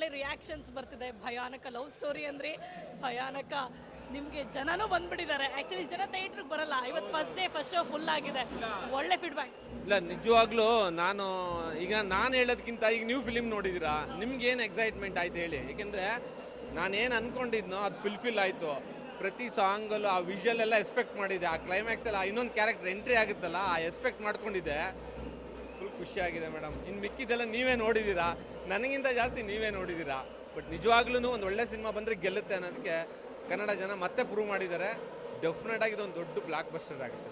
ಒಳ್ಳೆ ರಿಯಾಕ್ಷನ್ಸ್ ಬರ್ತಿದೆ. ಭಯಾನಕ ಲವ್ ಸ್ಟೋರಿ ಅಂದ್ರೆ. ಭಯಾನಕ ನಿಮಗೆ ಜನನೂ ಬಂದ್ಬಿಟ್ಟಿದ್ದಾರೆ. ಆಕ್ಚುಲಿ ಜನ ಥಿಯೇಟ್ರಿಗೆ ಬರಲ್ಲ. ಇವತ್ತು first day first show full ಆಗಿದೆ. ಒಳ್ಳೆ ಫೀಡ್ಬ್ಯಾಕ್ ಇಲ್ಲ, ನಿಜವಾಗ್ಲೂ ನಾನು, ಈಗ ನಾನು ಹೇಳೋದಕ್ಕಿಂತ ಈಗ ನೀವು ಫಿಲಿಮ್ ನೋಡಿದೀರಾ? ನಿಮ್ಗೆ ಏನು ಎಕ್ಸೈಟ್ಮೆಂಟ್ ಆಯ್ತು ಹೇಳಿ? ಏಕೆಂದರೆ ನಾನೇನು ಅನ್ಕೊಂಡಿದ್ನೋ ಅದು ಫುಲ್ಫಿಲ್ ಆಯಿತು. ಪ್ರತಿ ಸಾಂಗಲ್ಲೂ ಆ ವಿಷುವಲ್ ಎಲ್ಲ ಎಕ್ಸ್ಪೆಕ್ಟ್ ಮಾಡಿದೆ. ಆ ಕ್ಲೈಮ್ಯಾಕ್ಸ್ ಎಲ್ಲ ಇನ್ನೊಂದು ಕ್ಯಾರೆಕ್ಟರ್ ಎಂಟ್ರಿ ಆಗುತ್ತಲ್ಲ, ಆ ಎಕ್ಸ್ಪೆಕ್ಟ್ ಮಾಡ್ಕೊಂಡಿದ್ದೆ. ಫುಲ್ ಖುಷಿಯಾಗಿದೆ ಮೇಡಮ್ ಇನ್ನು ಮಿಕ್ಕಿದ್ದೆಲ್ಲ ನೀವೇ ನೋಡಿದ್ದೀರಾ ನನಗಿಂತ ಜಾಸ್ತಿ ನೀವೇ ನೋಡಿದ್ದೀರಾ ಬಟ್ ನಿಜವಾಗ್ಲೂ ಒಂದು ಒಳ್ಳೆ ಸಿನಿಮಾ ಬಂದರೆ ಗೆಲ್ಲುತ್ತೆ ಅನ್ನೋದಕ್ಕೆ ಕನ್ನಡ ಜನ ಮತ್ತೆ ಪ್ರೂವ್ ಮಾಡಿದ್ದಾರೆ ಡೆಫಿನೆಟ್ ಆಗಿ ಇದೊಂದು ದೊಡ್ಡ ಬ್ಲಾಕ್ ಬಸ್ಟರ್ ಆಗುತ್ತೆ.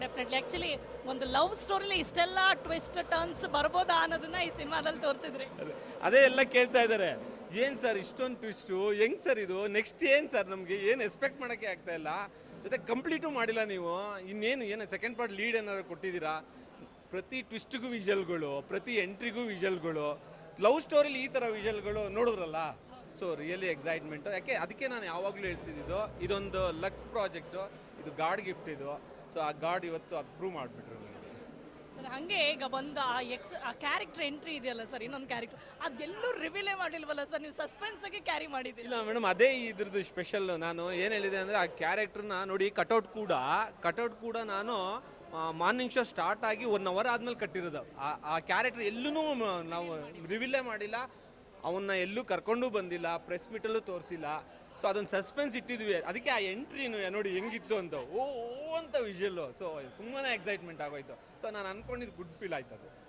ಡೆಫಿನೆಟ್ಲಿ ಆ್ಯಕ್ಚುಲಿ ಒಂದು ಲವ್ ಸ್ಟೋರಿಲಿ ಇಷ್ಟೆಲ್ಲ ಟ್ವಿಸ್ಟ್ ಟರ್ನ್ಸ್ ಬರ್ಬೋದಾ ಅನ್ನೋದನ್ನ ಈ ಸಿನಿಮಾದಲ್ಲಿ ತೋರಿಸಿದ್ರಿ. ಅದೇ- ಎಲ್ಲ ಕೇಳ್ತಾ ಇದ್ದಾರೆ ಏನು ಸರ್ ಇಷ್ಟೊಂದು ಟ್ವಿಸ್ಟು ಹೆಂಗ್ ಸರ್ ಇದು? ನೆಕ್ಸ್ಟ್ ಏನ್ ಸರ್ ನಮಗೆ? ಏನು ಎಕ್ಸ್ಪೆಕ್ಟ್ ಮಾಡೋಕ್ಕೆ ಆಗ್ತಾ ಇಲ್ಲ? ಜೊತೆ ಕಂಪ್ಲೀಟು ಮಾಡಿಲ್ಲ ನೀವು. ಇನ್ನೇನು ಏನು ಸೆಕೆಂಡ್ ಪಾರ್ಟ್ ಲೀಡ್ ಏನಾದ್ರು ಕೊಟ್ಟಿದ್ದೀರಾ? ಪ್ರತಿ ಟ್ವಿಸ್ಟ್ಗೂ ವಿಜಲ್ಗಳು ಪ್ರತಿ ಎಂಟ್ರಿಗೂ ವಿಷಲ್ಗಳು ಲವ್ ಸ್ಟೋರಿಲಿ ಈ ಥರ ವಿಷಲ್ಗಳು ನೋಡಿದ್ರಲ್ಲ? ಸೊ ರಿಯಲಿ ಎಕ್ಸೈಟ್ಮೆಂಟು ಯಾಕೆ? ಅದಕ್ಕೆ ನಾನು ಯಾವಾಗಲೂ ಹೇಳ್ತಿದ್ದು ಇದೊಂದು ಲಕ್ ಪ್ರಾಜೆಕ್ಟು ಇದು ಗಾಡ್ ಗಿಫ್ಟ್ ಇದು. ಸೊ ಆ ಗಾಡ್ ಇವತ್ತು ಅದು ಪ್ರೂವ್ ಮಾಡಿಬಿಟ್ರು ನನಗೆ ಸರ್ ಹಂಗೆ ಈಗ ಬಂದ ಆ ಎಕ್ಸ್ ಆ ಕ್ಯಾರೆಕ್ಟರ್ ಎಂಟ್ರಿ ಇದೆಯಲ್ಲ ಸರ್ ಇನ್ನೊಂದು ಕ್ಯಾರೆಕ್ಟರ್ ಅದೆಲ್ಲೂ ರಿವೀಲೇ ಮಾಡಿಲ್ವಲ್ಲ ಸರ್ ನೀವು ಸಸ್ಪೆನ್ಸ್ ಆಗಿ ಕ್ಯಾರಿ ಮಾಡಿದ್ದೀರಿ. ಇಲ್ಲ ಮೇಡಮ್ ಅದೇ ಇದ್ರದ್ದು ಸ್ಪೆಷಲ್ ನಾನು ಏನು ಹೇಳಿದೆ ಅಂದರೆ ಆ ಕ್ಯಾರೆಕ್ಟರ್ನ ನೋಡಿ ಕಟೌಟ್ ಕೂಡ ಕಟೌಟ್ ಕೂಡ ನಾನು ಮಾರ್ನಿಂಗ್ ಶೋ ಸ್ಟಾರ್ಟ್ ಆಗಿ ಒನ್ ಅವರ್ ಆದ್ಮೇಲೆ ಕಟ್ಟಿರೋದು. ಆ- ಆ ಕ್ಯಾರೆಕ್ಟರ್ ಎಲ್ಲೂ ನಾವು ರಿವೀಲೇ ಮಾಡಿಲ್ಲ. ಅವನ್ನ ಎಲ್ಲೂ ಕರ್ಕೊಂಡು ಬಂದಿಲ್ಲ ಪ್ರೆಸ್ ಮೀಟಲ್ಲೂ ತೋರಿಸಿಲ್ಲ. ಸೊ ಅದೊಂದು ಸಸ್ಪೆನ್ಸ್ ಇಟ್ಟಿದ್ವಿ. ಅದಕ್ಕೆ ಆ ಎಂಟ್ರಿ ನೋಡಿ ಹೆಂಗಿತ್ತು ಅಂತ. ಓ ಅಂತ ವಿಷಲ್ಲು ಸೊ ತುಂಬಾ ಎಕ್ಸೈಟ್ಮೆಂಟ್ ಆಗೋಯ್ತು. ಸೊ ನಾನು ಅನ್ಕೊಂಡಿದ್ದು ಗುಡ್ ಫೀಲ್ ಆಯ್ತು ಅದು.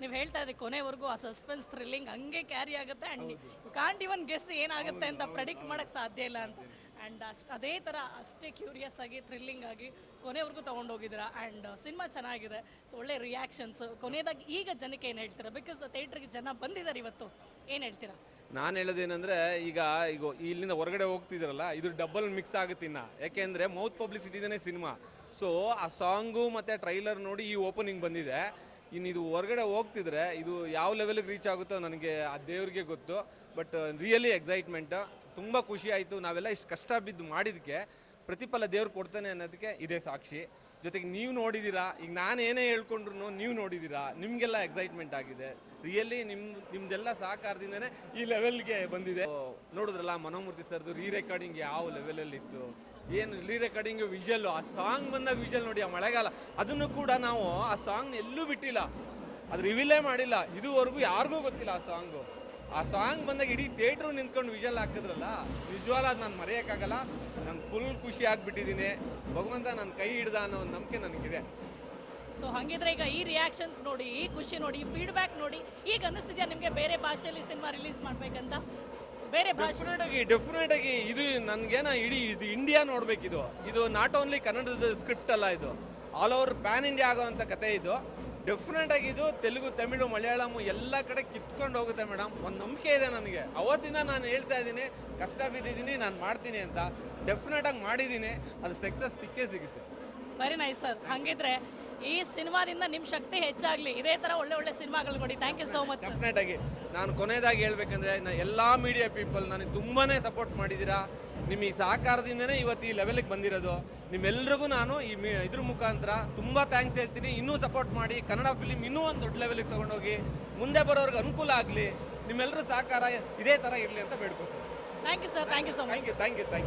ನೀವು ಹೇಳ್ತಾ ಇದ್ರಿ ಕೊನೆವರೆಗೂ ಆ ಸಸ್ಪೆನ್ಸ್ ಥ್ರಿಲ್ಲಿಂಗ್ ಹಂಗೆ ಕ್ಯಾರಿ ಆಗುತ್ತೆ. ಅಂಡ್ ಕಾಂಟ್ ಇವನ್ ಗೆಸ್ ಏನಾಗುತ್ತೆ ಅಂತ ಪ್ರೆಡಿಕ್ಟ್ ಮಾಡಕ್ ಸಾಧ್ಯ ಇಲ್ಲ ಅಂತ. ಅಂಡ್ ಅಷ್ಟು, ಅದೇ ಥರ ಅಷ್ಟೇ ಕ್ಯೂರಿಯಸ್ ಆಗಿ ಥ್ರಿಲ್ಲಿಂಗ್ ಆಗಿ ಕೊನೆವರೆಗೂ ತೊಗೊಂಡೋಗಿದ್ದೀರಾ. ಆ್ಯಂಡ್ ಸಿನಿಮಾ ಚೆನ್ನಾಗಿದೆ. ಸೊ ಒಳ್ಳೆ ರಿಯಾಕ್ಷನ್ಸ್ ಕೊನೆಯದಾಗಿ ಈಗ ಜನಕ್ಕೆ ಏನು ಹೇಳ್ತೀರಾ? ಬಿಕಾಸ್ ಥಿಯೇಟ್ರಿಗೆ ಜನ ಬಂದಿದ್ದಾರೆ ಇವತ್ತು. ಏನು ಹೇಳ್ತೀರಾ? ನಾನು ಹೇಳೋದೇನೆಂದರೆ, ಈಗ ಈಗ ಇಲ್ಲಿಂದ ಹೊರಗಡೆ ಹೋಗ್ತಿದ್ದೀರಲ್ಲ ಇದು ಡಬಲ್ ಮಿಕ್ಸ್ ಆಗುತ್ತೆ ಇನ್ನ. ಯಾಕೆಂದ್ರೆ ಮೌತ್ ಪಬ್ಲಿಸಿಟಿದೇ ಸಿನಿಮಾ. ಸೊ ಆ ಸಾಂಗು ಮತ್ತು ಟ್ರೈಲರ್ ನೋಡಿ ಈ ಓಪನಿಂಗ್ ಬಂದಿದೆ. ಇನ್ನು ಇದು ಹೊರಗಡೆ ಹೋಗ್ತಿದ್ರೆ, ಇದು ಯಾವ ಲೆವೆಲ್ಗೆ ರೀಚ್ ಆಗುತ್ತೋ ನನಗೆ, ಆ ದೇವ್ರಿಗೆ ಗೊತ್ತು. ಬಟ್ ರಿಯಲಿ ಎಕ್ಸೈಟ್ಮೆಂಟ್ ತುಂಬ ಖುಷಿ ಆಯಿತು. ನಾವೆಲ್ಲ ಇಷ್ಟು ಕಷ್ಟ ಬಿದ್ದು ಮಾಡಿದ್ದಕ್ಕೆ ಪ್ರತಿಫಲ ದೇವ್ರು ಕೊಡ್ತಾನೆ ಅನ್ನೋದಕ್ಕೆ ಇದೇ ಸಾಕ್ಷಿ. ಜೊತೆಗೆ ನೀವು ನೋಡಿದ್ದೀರಾ ಈಗ ನಾನು ಏನೇ ಹೇಳ್ಕೊಂಡ್ರು ನೀವು ನೋಡಿದ್ದೀರಾ ನಿಮಗೆಲ್ಲ ಎಕ್ಸೈಟ್ಮೆಂಟ್ ಆಗಿದೆ. ರಿಯಲಿ ನಿಮ್ಮ ನಿಮ್ಮದೆಲ್ಲ ಸಹಕಾರದಿಂದನೇ ಈ ಲೆವೆಲ್ಗೆ ಬಂದಿದೆ. ನೋಡಿದ್ರಲ್ಲ ಮನೋಮೂರ್ತಿ ಸರ್ದು ರೀ ರೆಕಾರ್ಡಿಂಗ್ ಯಾವ ಲೆವೆಲಲ್ಲಿತ್ತು ಏನು ರೀ ರೆಕಾರ್ಡಿಂಗ್ ವಿಷಲ್ ಆ ಸಾಂಗ್ ಬಂದ ವಿಜುವಲ್ ನೋಡಿ, ಆ ಮಳೆಗಾಲ. ಅದನ್ನು ಕೂಡ ನಾವು ಆ ಸಾಂಗ್ ಎಲ್ಲೂ ಬಿಟ್ಟಿಲ್ಲ. ಅದು ರಿವೀಲೇ ಮಾಡಿಲ್ಲ. ಇದುವರೆಗೂ ಯಾರಿಗೂ ಗೊತ್ತಿಲ್ಲ ಆ ಸಾಂಗು ಆ ಸಾಂಗ್ ಬಂದಾಗ ಇಡೀ ಥಿಯೇಟ್ರು ನಿಂತ್ಕೊಂಡು ವಿಜಲ್ ಹಾಕಿದ್ರಲ್ಲ ವಿಜುವಲ್ ಅದು ನಾನು ಮರೆಯೋಕ್ಕಾಗಲ್ಲ. ನಂಗೆ ಫುಲ್ ಖುಷಿ ಆಗಿಬಿಟ್ಟಿದ್ದೀನಿ ಭಗವಂತ ನನ್ನ ಕೈ ಹಿಡ್ದ ಅನ್ನೋ ಒಂದು ನಂಬಿಕೆ ನನಗಿದೆ. ಸೊ ಹಾಗಿದ್ರೆ ಈಗ ಈ ರಿಯಾಕ್ಷನ್ಸ್ ನೋಡಿ ಈ ಖುಷಿ ನೋಡಿ ಈ ಫೀಡ್ಬ್ಯಾಕ್ ನೋಡಿ ಈಗ ಅನ್ನಿಸ್ತಿದ್ಯಾ ನಿಮಗೆ ಬೇರೆ ಭಾಷೆಯಲ್ಲಿ ಸಿನಿಮಾ ರಿಲೀಸ್ ಮಾಡಬೇಕಂತ? ಬೇರೆ ಭಾಷೆ ಡೆಫಿನೆಟ್ ಆಗಿ ಡೆಫಿನೆಟ್ ಆಗಿ ಇದು ನನಗೇನ ಇಡೀ ಇದು ಇಂಡಿಯಾ ನೋಡಬೇಕಿದು. ಇದು ನಾಟ್ ಓನ್ಲಿ ಕನ್ನಡದ ಸ್ಕ್ರಿಪ್ಟ್ ಅಲ್ಲ ಇದು. ಆಲ್ ಓವರ್ ಪ್ಯಾನ್ ಇಂಡಿಯಾ ಆಗೋವಂಥ ಕತೆ ಇದು. ಡೆಫಿನೆಟ್ ಆಗಿ ಇದು ತೆಲುಗು, ತಮಿಳು ಮಲಯಾಳಮು ಎಲ್ಲ ಕಡೆ ಕಿತ್ಕೊಂಡು ಹೋಗುತ್ತೆ ಮೇಡಮ್ ಒಂದು ನಂಬಿಕೆ ಇದೆ ನನಗೆ. ಅವತ್ತಿಂದ ನಾನು ಹೇಳ್ತಾ ಇದ್ದೀನಿ, ಕಷ್ಟ ಬಿದ್ದಿದ್ದೀನಿ, ನಾನು ಮಾಡ್ತೀನಿ ಅಂತ. ಡೆಫಿನೆಟ್ ಆಗಿ ಮಾಡಿದ್ದೀನಿ. ಅದು ಸಕ್ಸಸ್ ಸಿಕ್ಕೇ ಸಿಗುತ್ತೆ. ವೆರಿ ನೈಸ್ ಸರ್ ಹಾಗಿದ್ರೆ ಈ ಸಿನಿಮಾದಿಂದ ನಿಮ್ಮ ಶಕ್ತಿ ಹೆಚ್ಚಾಗಲಿ. ಇದೇ ತರ ಒಳ್ಳೆ ಒಳ್ಳೆ ಸಿನಿಮಾಗಳು ಕೊಡಿ. Thank you so much definite ಆಗಿ ನಾನು ಕೊನೆಯದಾಗಿ ಹೇಳ್ಬೇಕಂದ್ರೆ ಎಲ್ಲಾ ಮೀಡಿಯಾ ಪೀಪಲ್ ನನಗೆ ತುಂಬಾನೇ ಸಪೋರ್ಟ್ ಮಾಡಿದ್ದೀರಾ ನಿಮ್ಮ ಈ ಸಹಕಾರದಿಂದನೇ ಇವತ್ತು ಈ ಲೆವೆಲ್ಗೆ ಬಂದಿರೋದು. ನಿಮ್ಮೆಲ್ರಿಗೂ ನಾನು ಈ ಮಿ- ಇದ್ರ ಮುಖಾಂತರ ತುಂಬ ಥ್ಯಾಂಕ್ಸ್ ಹೇಳ್ತೀನಿ. ಇನ್ನೂ ಸಪೋರ್ಟ್ ಮಾಡಿ ಕನ್ನಡ ಫಿಲಿಮ್ ಇನ್ನೂ ಒಂದು ದೊಡ್ಡ ಲೆವೆಲ್ಗೆ ತಗೊಂಡೋಗಿ ಮುಂದೆ ಬರೋರ್ಗೆ ಅನುಕೂಲ ಆಗಲಿ. ನಿಮ್ಮೆಲ್ಲರೂ ಸಹಕಾರ ಇದೇ ಥರ ಇರಲಿ ಅಂತ ಬೇಡ್ಕೊತೀನಿ. Thank you sir thank you so much thank you thank you thank you